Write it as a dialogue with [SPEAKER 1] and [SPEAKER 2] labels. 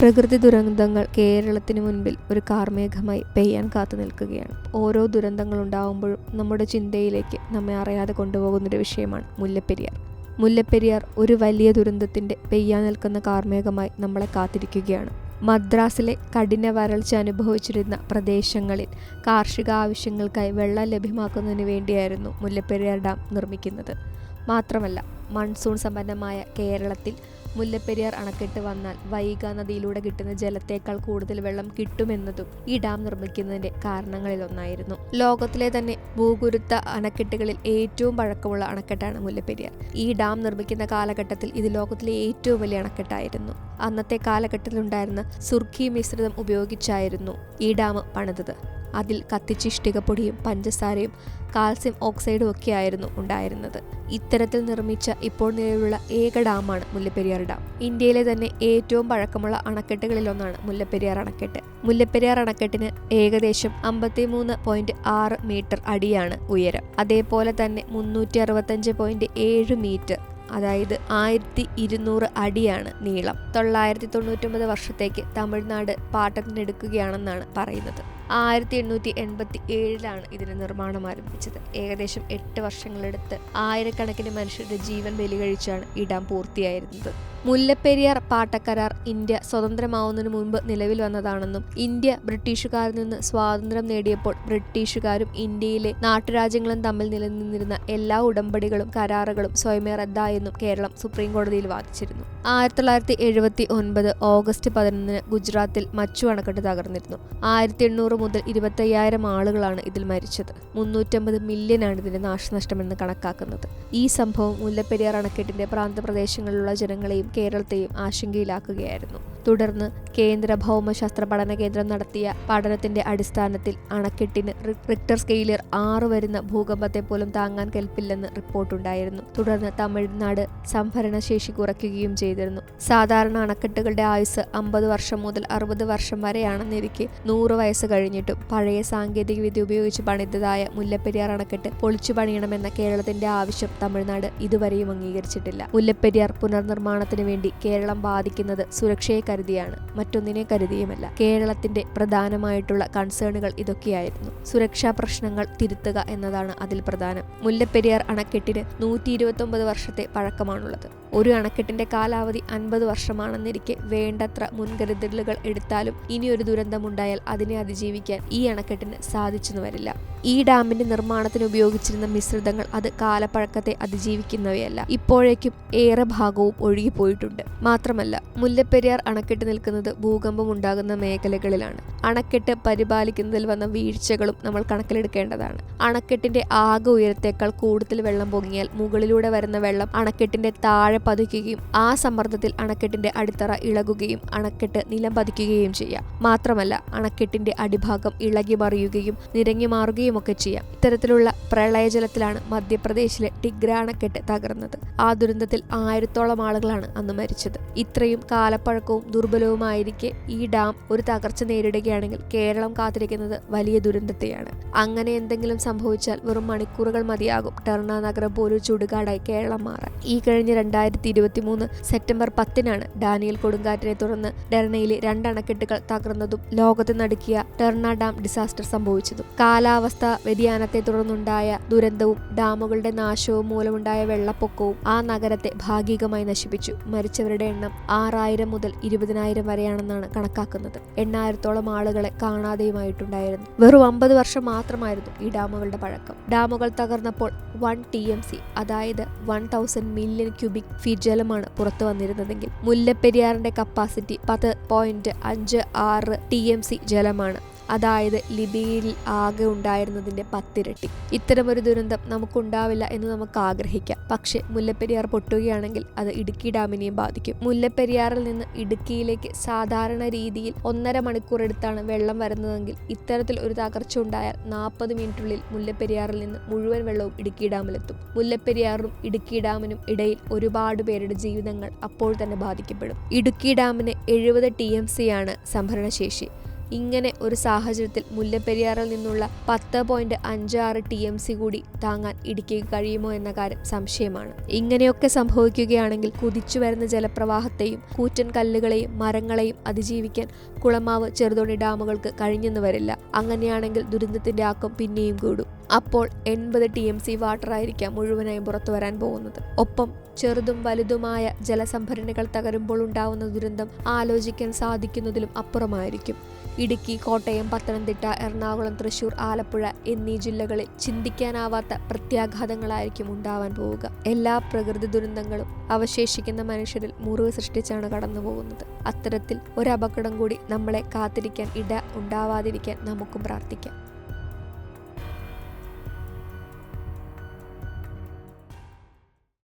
[SPEAKER 1] പ്രകൃതി ദുരന്തങ്ങൾ കേരളത്തിന് മുൻപിൽ ഒരു കാർമേഘമായി പെയ്യാൻ കാത്തു നിൽക്കുകയാണ്. ഓരോ ദുരന്തങ്ങൾ ഉണ്ടാകുമ്പോഴും നമ്മുടെ ചിന്തയിലേക്ക് നമ്മെ അറിയാതെ കൊണ്ടുപോകുന്നൊരു വിഷയമാണ് മുല്ലപ്പെരിയാർ. മുല്ലപ്പെരിയാർ ഒരു വലിയ ദുരന്തത്തിന്റെ പെയ്യാൻ നിൽക്കുന്ന കാർമേഘമായി നമ്മളെ കാത്തിരിക്കുകയാണ്. മദ്രാസിലെ കഠിന വരൾച്ച അനുഭവിച്ചിരുന്ന പ്രദേശങ്ങളിൽ കാർഷിക ആവശ്യങ്ങൾക്കായി വെള്ളം ലഭ്യമാക്കുന്നതിന് വേണ്ടിയായിരുന്നു മുല്ലപ്പെരിയാർ ഡാം നിർമ്മിക്കുന്നത്. മാത്രമല്ല മൺസൂൺ സമ്പന്നമായ കേരളത്തിൽ മുല്ലപ്പെരിയാർ അണക്കെട്ട് വന്നാൽ വൈഗ നദിയിലൂടെ കിട്ടുന്ന ജലത്തേക്കാൾ കൂടുതൽ വെള്ളം കിട്ടുമെന്നതും ഈ ഡാം നിർമ്മിക്കുന്നതിന്റെ കാരണങ്ങളിലൊന്നായിരുന്നു. ലോകത്തിലെ തന്നെ ഭൂഗുരുത്ത അണക്കെട്ടുകളിൽ ഏറ്റവും പഴക്കമുള്ള അണക്കെട്ടാണ് മുല്ലപ്പെരിയാർ. ഈ ഡാം നിർമ്മിക്കുന്ന കാലഘട്ടത്തിൽ ഇത് ലോകത്തിലെ ഏറ്റവും വലിയ അണക്കെട്ടായിരുന്നു. അന്നത്തെ കാലഘട്ടത്തിലുണ്ടായിരുന്ന സുർഖി മിശ്രിതം ഉപയോഗിച്ചായിരുന്നു ഈ ഡാം പണിതത്. അതിൽ കത്തിച്ചിഷ്ടിക ഇഷ്ടികപ്പൊടിയും പഞ്ചസാരയും കാൽസ്യം ഓക്സൈഡും ഒക്കെ ആയിരുന്നു ഉണ്ടായിരുന്നത്. ഇത്തരത്തിൽ നിർമ്മിച്ച ഇപ്പോൾ നിലവിലുള്ള ഏക ഡാമാണ് മുല്ലപ്പെരിയാർ ഡാം. ഇന്ത്യയിലെ തന്നെ ഏറ്റവും പഴക്കമുള്ള അണക്കെട്ടുകളിലൊന്നാണ് മുല്ലപ്പെരിയാർ അണക്കെട്ട്. മുല്ലപ്പെരിയാർ അണക്കെട്ടിന് ഏകദേശം അമ്പത്തിമൂന്ന് പോയിന്റ് ആറ് മീറ്റർ അടിയാണ് ഉയരം. അതേപോലെ തന്നെ മുന്നൂറ്റി അറുപത്തഞ്ച് പോയിന്റ് ഏഴ് മീറ്റർ അതായത് ആയിരത്തി ഇരുന്നൂറ് അടിയാണ് നീളം. തൊള്ളായിരത്തി തൊണ്ണൂറ്റൊമ്പത് വർഷത്തേക്ക് തമിഴ്നാട് പാട്ടത്തിനെടുക്കുകയാണെന്നാണ് പറയുന്നത്. ആയിരത്തി എണ്ണൂറ്റി എൺപത്തി ഏഴിലാണ് ഇതിന് നിർമ്മാണം ആരംഭിച്ചത്. ഏകദേശം എട്ട് വർഷങ്ങളെടുത്ത് ആയിരക്കണക്കിന് മനുഷ്യരുടെ ജീവൻ ബലികഴിച്ചാണ് ഈ ഡാം പൂർത്തിയായിരുന്നത്. മുല്ലപ്പെരിയാർ പാട്ടക്കരാർ ഇന്ത്യ സ്വതന്ത്രമാവുന്നതിന് മുൻപ് നിലവിൽ വന്നതാണെന്നും ഇന്ത്യ ബ്രിട്ടീഷുകാരിൽ നിന്ന് സ്വാതന്ത്ര്യം നേടിയപ്പോൾ ബ്രിട്ടീഷുകാരും ഇന്ത്യയിലെ നാട്ടുരാജ്യങ്ങളും തമ്മിൽ നിലനിന്നിരുന്ന എല്ലാ ഉടമ്പടികളും കരാറുകളും സ്വയമേ റദ്ദായെന്നും കേരളം സുപ്രീം കോടതിയിൽ വാദിച്ചിരുന്നു. ആയിരത്തി തൊള്ളായിരത്തി എഴുപത്തി ഒൻപത് ഓഗസ്റ്റ് പതിനൊന്നിന് ഗുജറാത്തിൽ മച്ചു അണക്കെട്ട് തകർന്നിരുന്നു. ആയിരത്തി എണ്ണൂറ് മുതൽ ഇരുപത്തയ്യായിരം ആളുകളാണ് ഇതിൽ മരിച്ചത്. മുന്നൂറ്റമ്പത് മില്യനാണ് ഇതിന്റെ നാശനഷ്ടമെന്ന് കണക്കാക്കുന്നത്. ഈ സംഭവം മുല്ലപ്പെരിയാർ അണക്കെട്ടിന്റെ പ്രാന്തപ്രദേശങ്ങളിലുള്ള ജനങ്ങളെയും കേരളത്തെയും ആശങ്കയിലാക്കുകയായിരുന്നു. തുടർന്ന് കേന്ദ്ര ഭൗമശാസ്ത്ര പഠന കേന്ദ്രം നടത്തിയ പഠനത്തിന്റെ അടിസ്ഥാനത്തിൽ അണക്കെട്ടിന് റിക്ടർ സ്കെയിലിൽ ആറ് വരുന്ന ഭൂകമ്പത്തെ പോലും താങ്ങാൻ കെൽപ്പില്ലെന്ന് റിപ്പോർട്ടുണ്ടായിരുന്നു. തുടർന്ന് തമിഴ്നാട് സംഭരണശേഷി കുറയ്ക്കുകയും ചെയ്തിരുന്നു. സാധാരണ അണക്കെട്ടുകളുടെ ആയുസ് അമ്പത് വർഷം മുതൽ അറുപത് വർഷം വരെയാണെന്നിരിക്കെ നൂറ് വയസ്സ് കഴിഞ്ഞിട്ടും പഴയ സാങ്കേതിക വിദ്യ ഉപയോഗിച്ച് പണിതതായ മുല്ലപ്പെരിയാർ അണക്കെട്ട് പൊളിച്ചു പണിയണമെന്ന കേരളത്തിന്റെ ആവശ്യം തമിഴ്നാട് ഇതുവരെയും അംഗീകരിച്ചിട്ടില്ല. മുല്ലപ്പെരിയാർ പുനർനിർമ്മാണത്തിന് വേണ്ടി കേരളം ബാധിക്കുന്നത് സുരക്ഷയെ കരുതിയാണ്. മറ്റൊന്നിനെ കരുതിയുമല്ല കേരളത്തിന്റെ പ്രധാനമായിട്ടുള്ള കൺസേണുകൾ ഇതൊക്കെയായിരുന്നു. സുരക്ഷാ പ്രശ്നങ്ങൾ തിരുത്തുക എന്നതാണ് അതിൽ പ്രധാനം. മുല്ലപ്പെരിയാർ അണക്കെട്ടിന് നൂറ്റി വർഷത്തെ പഴക്കമാണുള്ളത്. ഒരു അണക്കെട്ടിന്റെ കാലാവധി അൻപത് വർഷമാണെന്നിരിക്കെ വേണ്ടത്ര മുൻകരുതലുകൾ എടുത്താലും ഇനി ഒരു ദുരന്തമുണ്ടായാൽ അതിനെ അതിജീവിക്കാൻ ഈ അണക്കെട്ടിന് സാധിച്ചെന്ന് വരില്ല. ഈ ഡാമിന്റെ നിർമ്മാണത്തിന് ഉപയോഗിച്ചിരുന്ന മിശ്രിതങ്ങൾ അത് കാലപ്പഴക്കത്തെ അതിജീവിക്കുന്നവയല്ല. ഇപ്പോഴേക്കും ഏറെ ഭാഗവും ഒഴുകിപ്പോയിട്ടുണ്ട് മാത്രമല്ല മുല്ലപ്പെരിയാർ അണക്കെട്ട് നിൽക്കുന്നത് ഭൂകമ്പം ഉണ്ടാകുന്ന മേഖലകളിലാണ്. അണക്കെട്ട് പരിപാലിക്കുന്നതിൽ വന്ന വീഴ്ചകളും നമ്മൾ കണക്കിലെടുക്കേണ്ടതാണ്. അണക്കെട്ടിന്റെ ആകെ ഉയരത്തേക്കാൾ കൂടുതൽ വെള്ളം പൊങ്ങിയാൽ മുകളിലൂടെ വരുന്ന വെള്ളം അണക്കെട്ടിന്റെ താഴെ പതിക്കുകയും ആ സമ്മർദ്ദത്തിൽ അണക്കെട്ടിന്റെ അടിത്തറ ഇളകുകയും അണക്കെട്ട് നിലം പതിക്കുകയും ചെയ്യാം. മാത്രമല്ല അണക്കെട്ടിന്റെ അടിഭാഗം ഇളകി മറിയുകയും നിരങ്ങി മാറുകയും ഒക്കെ ചെയ്യാം. ഇത്തരത്തിലുള്ള പ്രളയജലത്തിലാണ് മധ്യപ്രദേശിലെ ടിഗ്ര അണക്കെട്ട് തകർന്നത്. ആ ദുരന്തത്തിൽ ആയിരത്തോളം ആളുകളാണ് അന്ന് മരിച്ചത്. ഇത്രയും കാലപ്പഴക്കവും ദുർബലവുമായിരിക്കെ ഈ ഡാം ഒരു തകർച്ച നേരിടുകയാണെങ്കിൽ കേരളം കാത്തിരിക്കുന്നത് വലിയ ദുരന്തത്തെയാണ്. അങ്ങനെ എന്തെങ്കിലും സംഭവിച്ചാൽ വെറും മണിക്കൂറുകൾ മതിയാകും. ടെർണ നഗരം പോലും ചുടുകാടായി കേരളം മാറാൻ. ഈ കഴിഞ്ഞ രണ്ടായിരത്തി ഇരുപത്തി മൂന്ന് സെപ്റ്റംബർ പത്തിനാണ് ഡാനിയൽ കൊടുങ്കാറ്റിനെ തുടർന്ന് ഡെർണയിലെ രണ്ട് അണക്കെട്ടുകൾ തകർന്നതും ലോകത്തെ നടുക്കിയ ടെർണ ഡാം ഡിസാസ്റ്റർ സംഭവിച്ചതും. കാലാവസ്ഥ വ്യതിയാനത്തെ തുടർന്നുണ്ടായ ദുരന്തവും ഡാമുകളുടെ നാശവും മൂലമുണ്ടായ വെള്ളപ്പൊക്കവും ആ നഗരത്തെ ഭാഗികമായി നശിപ്പിച്ചു. മരിച്ചവരുടെ എണ്ണം ആറായിരം മുതൽ ഇരുപതിനായിരം വരെയാണെന്നാണ് കണക്കാക്കുന്നത്. എണ്ണായിരത്തോളം ആളുകളെ കാണാതെയുമായിട്ടുണ്ടായിരുന്നു. വെറും അമ്പത് വർഷം മാത്രമായിരുന്നു ഈ ഡാമുകളുടെ പഴക്കം. ഡാമുകൾ തകർന്നപ്പോൾ വൺ ടി എം സി അതായത് one thousand million cubic feet ജലമാണ് പുറത്തു വന്നിരുന്നതെങ്കിൽ. മുല്ലപ്പെരിയാറിന്റെ കപ്പാസിറ്റി പത്ത് പോയിന്റ് അഞ്ച് ആറ് ടി എം സി ജലമാണ്. അതായത് ലിബിയയിൽ ആകെ ഉണ്ടായിരുന്നതിന്റെ പത്തിരട്ടി. ഇത്തരമൊരു ദുരന്തം നമുക്കുണ്ടാവില്ല എന്ന് നമുക്ക് ആഗ്രഹിക്കാം പക്ഷേ മുല്ലപ്പെരിയാർ പൊട്ടുകയാണെങ്കിൽ അത് ഇടുക്കി ഡാമിനെയും ബാധിക്കും. മുല്ലപ്പെരിയാറിൽ നിന്ന് ഇടുക്കിയിലേക്ക് സാധാരണ രീതിയിൽ ഒന്നര മണിക്കൂർ എടുത്താണ് വെള്ളം വരുന്നതെങ്കിൽ ഇത്തരത്തിൽ ഒരു തകർച്ച ഉണ്ടായാൽ നാൽപ്പത് മിനിറ്റുള്ളിൽ മുല്ലപ്പെരിയാറിൽ നിന്ന് മുഴുവൻ വെള്ളവും ഇടുക്കി ഡാമിലെത്തും. മുല്ലപ്പെരിയാറും ഇടുക്കി ഡാമിനും ഇടയിൽ ഒരുപാട് പേരുടെ ജീവിതങ്ങൾ അപ്പോൾ തന്നെ ബാധിക്കപ്പെടും. ഇടുക്കി ഡാമിന് എഴുപത് ടി എം സി ആണ് സംഭരണശേഷി. ഇങ്ങനെ ഒരു സാഹചര്യത്തിൽ മുല്ലപ്പെരിയാറിൽ നിന്നുള്ള പത്ത് പോയിന്റ് അഞ്ച് ആറ് ടി എം സി കൂടി താങ്ങാൻ ഇടുക്കിക്ക് കഴിയുമോ എന്ന കാര്യം സംശയമാണ്. ഇങ്ങനെയൊക്കെ സംഭവിക്കുകയാണെങ്കിൽ കുതിച്ചു വരുന്ന ജലപ്രവാഹത്തെയും കൂറ്റൻ കല്ലുകളെയും മരങ്ങളെയും അതിജീവിക്കാൻ കുളമാവ് ചെറുതോണി ഡാമുകൾക്ക് കഴിഞ്ഞെന്ന് വരില്ല. അങ്ങനെയാണെങ്കിൽ ദുരന്തത്തിന്റെ ആക്കം പിന്നെയും കൂടും. അപ്പോൾ എൺപത് ടി എം സി വാട്ടർ ആയിരിക്കാം മുഴുവനായും പുറത്തു വരാൻ പോകുന്നത്. ഒപ്പം ചെറുതും വലുതുമായ ജലസംഭരണികൾ തകരുമ്പോൾ ഉണ്ടാവുന്ന ദുരന്തം ആലോചിക്കാൻ സാധിക്കുന്നതിലും അപ്പുറമായിരിക്കും. ഇടുക്കി കോട്ടയം പത്തനംതിട്ട എറണാകുളം തൃശൂർ ആലപ്പുഴ എന്നീ ജില്ലകളിൽ ചിന്തിക്കാനാവാത്ത പ്രത്യാഘാതങ്ങളായിരിക്കും ഉണ്ടാവാൻ പോവുക. എല്ലാ പ്രകൃതി ദുരന്തങ്ങളും അവശേഷിക്കുന്ന മനുഷ്യരിൽ മുറിവ് സൃഷ്ടിച്ചാണ് കടന്നു പോകുന്നത്. അത്തരത്തിൽ ഒരു അപകടം കൂടി നമ്മളെ കാത്തിരിക്കാൻ ഇട ഉണ്ടാവാതിരിക്കാൻ നമുക്കും പ്രാർത്ഥിക്കാം.